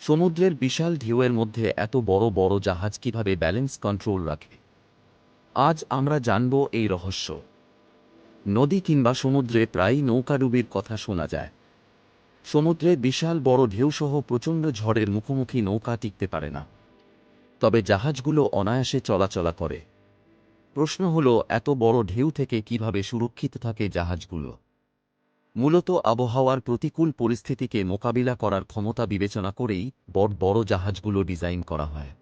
সমুদ্রের বিশাল ঢেউয়ের মধ্যে এত বড় বড় জাহাজ কীভাবে ব্যালেন্স কন্ট্রোল রাখে? আজ আমরা জানব এই রহস্য। নদী কিংবা সমুদ্রে প্রায়ই নৌকাডুবির কথা শোনা যায়। সমুদ্রে বিশাল বড় ঢেউসহ প্রচণ্ড ঝড়ের মুখোমুখি নৌকা টিকতে পারে না। তবে জাহাজগুলো অনায়াসে চলাচলা করে। প্রশ্ন হলো, এত বড় ঢেউ থেকে কীভাবে সুরক্ষিত থাকে জাহাজগুলো? মূলত আবহাওয়ার প্রতিকূল পরিস্থিতিকে মোকাবিলা করার ক্ষমতা বিবেচনা করেই বড় বড় জাহাজগুলো ডিজাইন করা হয়।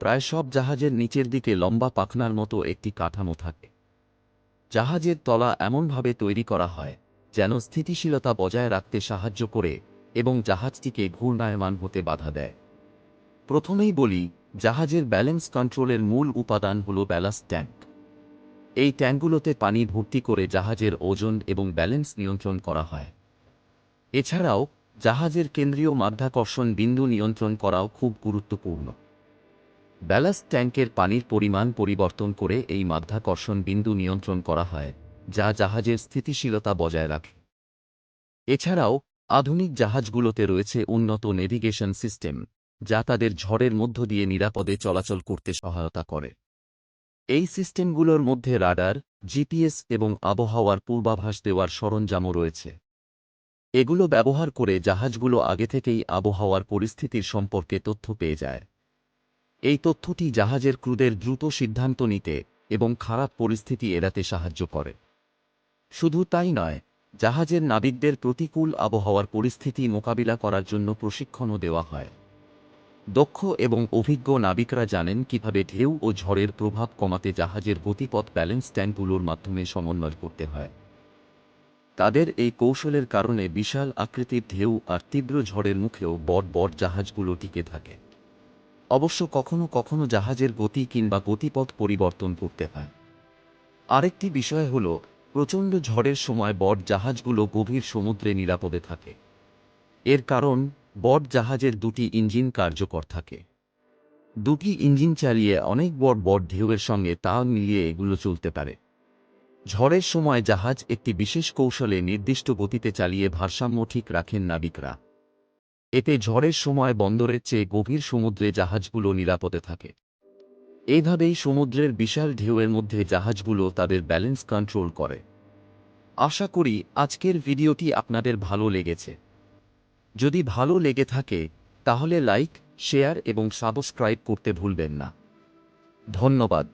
প্রায় সব জাহাজের নিচের দিকে লম্বা পাখনার মতো একটি কাঠামো থাকে। জাহাজের তলা এমনভাবে তৈরি করা হয়, যেন স্থিতিশীলতা বজায় রাখতে সাহায্য করে এবং জাহাজটিকে ঘূর্ণায়মান হতে বাধা দেয়। প্রথমেই বলি, জাহাজের ব্যালেন্স কন্ট্রোলের মূল উপাদান হল ব্যালাস্ট ট্যাঙ্ক। এই ট্যাঙ্কগুলোতে পানি ভর্তি করে জাহাজের ওজন এবং ব্যালেন্স নিয়ন্ত্রণ করা হয়। এছাড়াও, জাহাজের কেন্দ্রীয় মাধ্যাকর্ষণ বিন্দু নিয়ন্ত্রণ করাও খুব গুরুত্বপূর্ণ। ব্যালাস্ট ট্যাঙ্কের পানির পরিমাণ পরিবর্তন করে এই মাধ্যাকর্ষণ বিন্দু নিয়ন্ত্রণ করা হয়, যা জাহাজের স্থিতিশীলতা বজায় রাখে। এছাড়াও, আধুনিক জাহাজগুলোতে রয়েছে উন্নত নেভিগেশন সিস্টেম, যা তাদের ঝড়ের মধ্য দিয়ে নিরাপদে চলাচল করতে সহায়তা করে। এই সিস্টেমগুলোর মধ্যে রাডার, জিপিএস এবং আবহাওয়ার পূর্বাভাস দেওয়ার সরঞ্জামও রয়েছে। এগুলো ব্যবহার করে জাহাজগুলো আগে থেকেই আবহাওয়ার পরিস্থিতির সম্পর্কে তথ্য পেয়ে যায়। এই তথ্যটি জাহাজের ক্রুদের দ্রুত সিদ্ধান্ত নিতে এবং খারাপ পরিস্থিতি এড়াতে সাহায্য করে। শুধু তাই নয়, জাহাজের নাবিকদের প্রতিকূল আবহাওয়ার পরিস্থিতি মোকাবিলা করার জন্য প্রশিক্ষণও দেওয়া হয়। দক্ষ এবং অভিজ্ঞ নাবিকরা জানেন কীভাবে ঢেউ ও ঝড়ের প্রভাব কমাতে জাহাজের গতিপথ ব্যালেন্স ট্যাঙ্কগুলোর মাধ্যমে সমন্বয় করতে হয়। তাদের এই কৌশলের কারণে বিশাল আকৃতির ঢেউ আর তীব্র ঝড়ের মুখেও বড় বড় জাহাজগুলো টিকে থাকে। অবশ্য কখনো কখনো জাহাজের গতি কিংবা গতিপথ পরিবর্তন করতে হয়। আরেকটি বিষয় হল, প্রচণ্ড ঝড়ের সময় বড় জাহাজগুলো গভীর সমুদ্রে নিরাপদে থাকে। এর কারণ বড় জাহাজের দুটি ইঞ্জিন কার্যকর থাকে। দুটি ইঞ্জিন চালিয়ে অনেক বড় বড় ঢেউয়ের সঙ্গে তাল মিলিয়ে এগুলো চলতে পারে। ঝড়ের সময় জাহাজ একটি বিশেষ কৌশলে নির্দিষ্ট গতিতে চালিয়ে ভারসাম্য ঠিক রাখেন নাবিকরা। এতে ঝড়ের সময় বন্দরের চেয়ে গভীর সমুদ্রে জাহাজগুলো নিরাপদে থাকে। এইভাবেই সমুদ্রের বিশাল ঢেউয়ের মধ্যে জাহাজগুলো তাদের ব্যালেন্স কন্ট্রোল করে। আশা করি আজকের ভিডিওটি আপনাদের ভালো লেগেছে। যদি ভালো লেগে থাকে তাহলে লাইক শেয়ার এবং সাবস্ক্রাইব করতে ভুলবেন না। ধন্যবাদ।